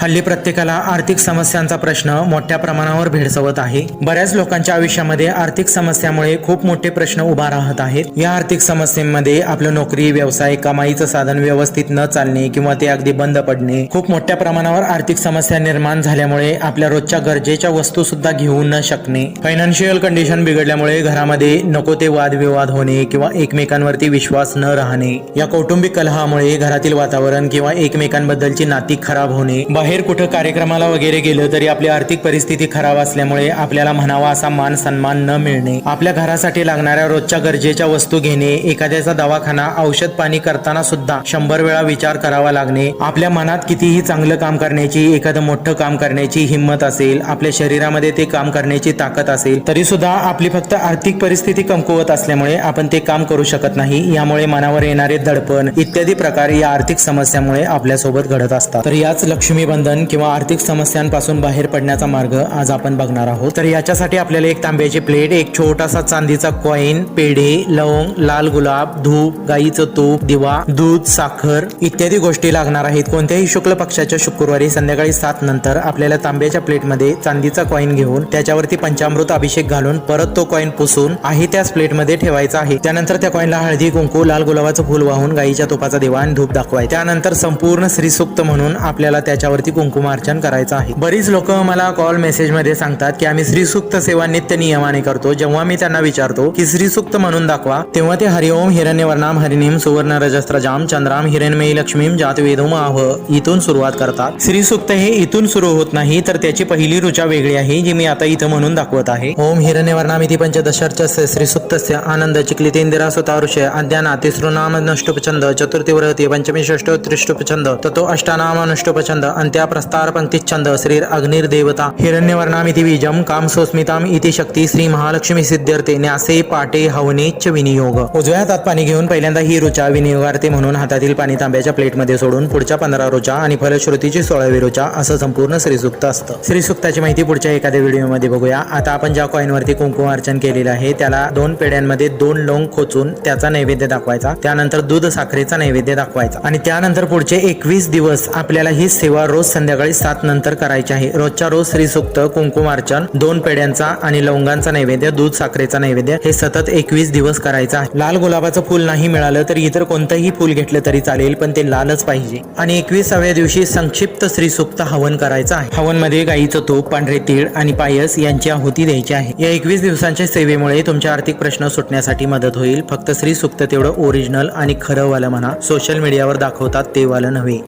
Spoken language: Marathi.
हल्ली प्रत्येकाला आर्थिक समस्यांचा प्रश्न मोठ्या प्रमाणावर भेडसवत आहे. बऱ्याच लोकांच्या आयुष्यामध्ये आर्थिक समस्यामुळे खूप मोठे प्रश्न उभा राहत आहेत. या आर्थिक समस्येमध्ये आपलं नोकरी व्यवसाय कमाईचं साधन व्यवस्थित न चालणे किंवा ते अगदी बंद पडणे खूप मोठ्या प्रमाणावर आर्थिक समस्या निर्माण झाल्यामुळे आपल्या रोजच्या गरजेच्या वस्तू सुद्धा घेऊ न शकणे. फायनान्शियल कंडिशन बिघडल्यामुळे घरामध्ये नको ते वादविवाद होणे किंवा एकमेकांवरती विश्वास न राहणे. या कौटुंबिक कलहामुळे घरातील वातावरण किंवा एकमेकांबद्दलची नाती खराब होणे बाहेर कुठं कार्यक्रमाला वगैरे गेलं तरी आपली आर्थिक परिस्थिती खराब असल्यामुळे आपल्याला म्हणावा असा मान सन्मान न मिळणे. आपल्या घरासाठी लागणाऱ्या रोजच्या गरजेच्या वस्तू घेणे एखाद्याचा दवाखाना औषध पाणी करताना सुद्धा शंभर वेळा विचार करावा लागणे. आपल्या मनात कितीही चांगलं काम करण्याची एखादं मोठं काम करण्याची हिंमत असेल आपल्या शरीरामध्ये ते काम करण्याची ताकद असेल तरी सुद्धा आपली फक्त आर्थिक परिस्थिती कमकुवत असल्यामुळे आपण ते काम करू शकत नाही. यामुळे मनावर येणारे दडपण इत्यादी प्रकार या आर्थिक समस्यामुळे आपल्यासोबत घडत असतात. तर याच लक्ष्मी बंधन किंवा आर्थिक समस्यांपासून बाहेर पडण्याचा मार्ग आज आपण बघणार आहोत. तर याच्यासाठी आपल्याला एक तांब्याची प्लेट एक छोटासा चांदीचा कॉईन पेढे लवंग लाल गुलाब धूप गाईचं तूप दिवा दूध साखर इत्यादी गोष्टी लागणार आहेत. कोणत्याही शुक्ल पक्षाच्या शुक्रवारी संध्याकाळी सात नंतर आपल्याला तांब्याच्या प्लेटमध्ये चांदीचा कॉईन घेऊन त्याच्यावरती पंचामृत अभिषेक घालून परत तो कॉईन पुसून आहे त्याच प्लेटमध्ये ठेवायचा आहे. त्यानंतर त्या कॉईनला हळदी कुंकू लाल गुलाबाचं फुल वाहून गाईच्या तुपाचा दिवा आणि धूप दाखवाय त्यानंतर संपूर्ण श्रीसूक्त म्हणून आपल्याला त्याच्यावरती कुंकुमार्चन करायचं आहे. बरीच लोक मला कॉल मेसेजमध्ये सांगतात की आम्ही श्रीसूक्त सेवा नित्य नियमाने करतो. जेव्हा मी त्यांना विचारतो की श्रीसूक्त म्हणून दाखवा तेव्हा ते हरिओम हिरण्यवर्णाम हरिनीम सुवर्ण रजस्त्रजाम चंद्राम हिरणमयी लक्ष्मीम जात वेदोम आह इथून सुरुवात करतात. श्रीसूक्त हे इथून सुरू होत नाही तर त्याची पहिली रुचा वेगळी आहे जी मी आता इथं म्हणून दाखवत आहे. ओम हिरण्यवर्णामिती पंचदशर्चस्य श्रीसुक्तस्य आनंद चिक्लितेंदिरा सुतारुषय अद्याना तिसृनाम नष्टोपछंद चतुर्थी व्रती पंचमी षष्टो त्रिष्टोपछंद ततो अष्टानाम अनुष्टोपछंद अंत्य प्रस्तार पंक्तिच्छंद श्रीर अग्निर्देवता हिरण्यवर्णामिती बीजम काम सोस्मिताम इति शक्ती श्री महालक्ष्मी सिद्ध्यर्थे न्यासे पाटे हवनेच विनियोग। उजव्या हातात पाणी घेऊन पहिल्यांदा ही रुचा विनियोगार्थी म्हणून हातातील पाणी तांब्याच्या प्लेटमध्ये सोडून पुढच्या पंधरा रुचा आणि फलश्रुतीची सोळावी रुचा असं संपूर्ण श्रीसुक्त असतं. श्रीसुक्ताची माहिती पुढच्या एखाद्या व्हिडिओमध्ये बघूया. आता आपण ज्या कॉईनवरती कुंकुम अर्चन केलेलं आहे त्याला दोन पेड्यांमध्ये दोन लोंग खोचून त्याचा नैवेद्य दाखवायचा त्यानंतर दूध साखरेचा नैवेद्य दाखवायचा आणि त्यानंतर पुढचे एकवीस दिवस आपल्याला ही सेवा रोज संध्याकाळी सात नंतर करायची आहे. रोजच्या रोज श्रीसूक्त कुंकुम अर्चन दोन पेड्यांचा आणि लवंगांचा नैवेद्य दूध साखरेचा नैवेद्य हे सतत एकवीस दिवस करायचं आहे. लाल गुलाबाचं फुल नाही मिळालं तर इतर कोणतंही फुल घेतलं तरी चालेल पण ते लालच पाहिजे. आणि एकविसाव्या दिवशी संक्षिप्त श्रीसुक्त हवन करायचं आहे. हवनमध्ये गाईचं तूप पांढरे तीळ आणि पायस यांची आहुती द्यायची आहे. या एकवीस दिवसांच्या सेवेमुळे तुमच्या आर्थिक प्रश्न सुटण्यासाठी मदत होईल. फक्त श्रीसुक्त तेवढं ओरिजिनल आणि खरं वालं म्हणा. सोशल मीडियावर दाखवतात ते वालं नव्हे.